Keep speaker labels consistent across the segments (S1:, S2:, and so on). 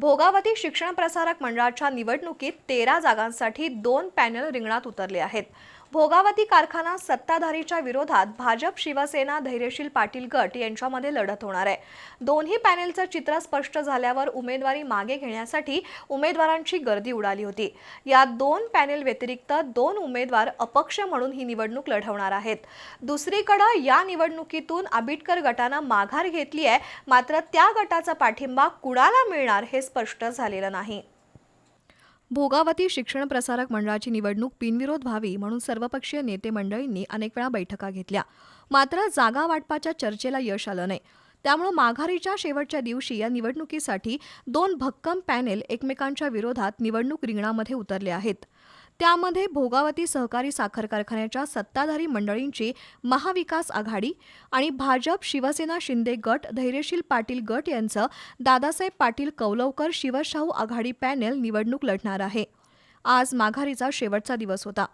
S1: भोगावती शिक्षण प्रसारक मंडळाच्या निवडणुकीत तेरा जागांसाठी दोन पॅनल रिंगणात उतरले आहेत. भोगावती कारखाना सत्ताधारीच्या विरोधात भाजप शिवसेना धैर्यशील पाटील गट यांच्यामध्ये लढत होणार आहे. दोन्ही पॅनेलचं चित्र स्पष्ट झाल्यावर उमेदवारी मागे घेण्यासाठी उमेदवारांची गर्दी उडाली होती. या दोन पॅनेल व्यतिरिक्त दोन उमेदवार अपक्ष म्हणून ही निवडणूक लढवणार आहेत. दुसरीकडे या निवडणुकीतून आंबेडकर गटानं माघार घेतली आहे मात्र त्या गटाचा पाठिंबा कुणाला मिळणार हे स्पष्ट झालेलं नाही. भोगावती शिक्षण प्रसारक मंडळाची निवडणूक बिनविरोध व्हावी म्हणून सर्वपक्षीय नेते मंडळींनी अनेक वेळा बैठका घेतल्या. मात्र जागा वाटपाच्या चर्चेला यश आलं नाही. त्यामुळे माघारीच्या शेवटच्या दिवशी या निवडणुकीसाठी दोन भक्कम पॅनेल एकमेकांच्या विरोधात निवडणूक रिंगणामध्ये उतरले आहेत. त्यामध्ये भोगावती सहकारी साखर कारखान्याच्या सत्ताधारी मंडळींची महाविकास आघाडी आणि भाजप शिवसेना शिंदे गट धैर्यशील पाटील गट यांचं दादासाहेब पाटील कौलवकर शिवशाहू आघाडी पॅनेल निवडणूक लढणार आहे. आज माघारीचा शेवटचा दिवस होता.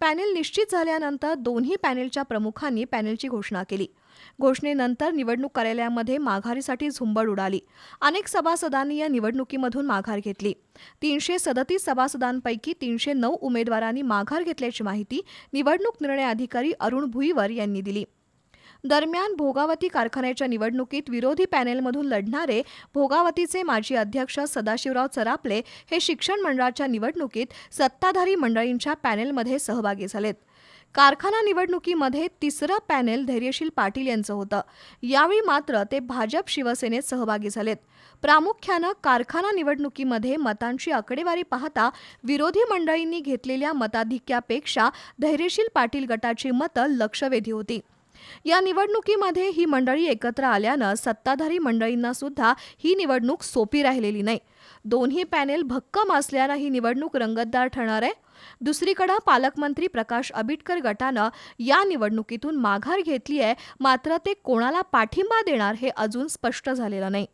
S1: पॅनेल निश्चित झाल्यानंतर दोन्ही पॅनेलच्या प्रमुखांनी पॅनेलची घोषणा केली. घोषणेनंतर निवडणूक कार्यालयामध्ये माघारीसाठी झुंबड उडाली. अनेक सभासदांनी या निवडणुकीमधून माघार घेतली. तीनशे सदतीस सभासदांपैकी तीनशे नऊ उमेदवारांनी माघार घेतल्याची माहिती निवडणूक निर्णय अधिकारी अरुण भुईवर यांनी दिली. दरम्यान भोगावती कारखान्याच्या निवडणुकीत विरोधी पॅनेलमधून लढणारे भोगावतीचे माजी अध्यक्ष सदाशिवराव चरापले हे शिक्षण मंडळाच्या निवडणुकीत सत्ताधारी मंडळींच्या पॅनेलमध्ये सहभागी झालेत. कारखाना निवडणुकीमध्ये तिसरं पॅनेल धैर्यशील पाटील यांचं होतं. यावेळी मात्र ते भाजप शिवसेनेत सहभागी झालेत. प्रामुख्यानं कारखाना निवडणुकीमध्ये मतांची आकडेवारी पाहता विरोधी मंडळींनी घेतलेल्या मताधिक्यापेक्षा धैर्यशील पाटील गटाची मतं लक्षवेधी होती. या निवडणुकीमध्ये ही मंडळी एकत्र आल्यानं सत्ताधारी मंडळींना सुद्धा ही निवडणूक सोपी राहिलेली नाही. दोन्ही पॅनेल भक्कम असल्यानं ही निवडणूक रंगतदार ठरणार आहे. दुसरीकडे पालकमंत्री प्रकाश आबिटकर गटानं या निवडणुकीतून माघार घेतली आहे मात्र ते कोणाला पाठिंबा देणार हे अजून स्पष्ट झालेलं नाही.